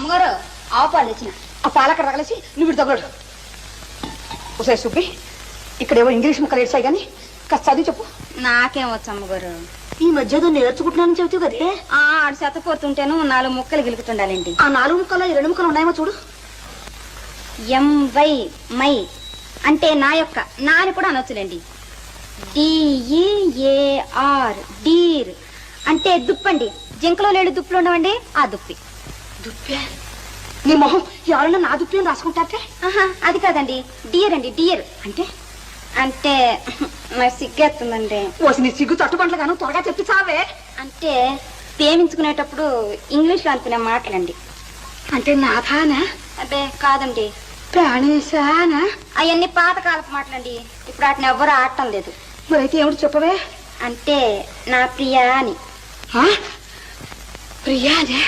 అమ్మగారు ఆవు పాలు తెచ్చిన. ఆ పాలక్కడ తగలేసి నువ్వు ఇటు తగలడు ఒకసారి సుబ్బి ఇక్కడేవో ఇంగ్లీష్ ముక్కలు ఏడ్చాయి కానీ కాస్త చదివి చెప్పు. నాకేం వచ్చు అమ్మగారు? ఈ మధ్య ఏదో నేర్చుకుంటున్నానని చెబుతావు కదే? ఆ ఆడు శతపోతుంటేను నాలుగు ముక్కలు గిలుకుతుండాలండి ఆ నాలుగు ముక్కలు ఈ రెండు ముక్కలు ఉన్నాయేమో చూడు. ఎం వై మై అంటే నా యొక్క నాని కూడా అనొచ్చులేండి. డిఈఏఆర్ డీర్ అంటే దుప్పండి. జింకలో లేడు దుప్పులు ఉండవండి ఆ దుప్పి. దుప్పే. నీ మొహం ఎవరైనా నా దుప్పి రాసుకుంటారే ఆహా అది కాదండి. డియర్ అండి డియర్. అంటే? అంటే నాకు సిగ్గేస్తుందండి. ఓసి నీ సిగ్గు తట్టుబండ్లు గాను త్వరగా చెప్పి చావే. అంటే ప్రేమించుకునేటప్పుడు ఇంగ్లీష్లో అనుకునే మాటలండి. అంటే నాథానా అదే కాదండి. ప్రాణేశానా? అవన్నీ పాతకాలపు మాటలండి. ఇప్పుడు వాటిని ఎవ్వరూ ఆడటం లేదు. మరైతే ఏమిటి చెప్పవే? అంటే నా ప్రియా అని? ప్రియానే?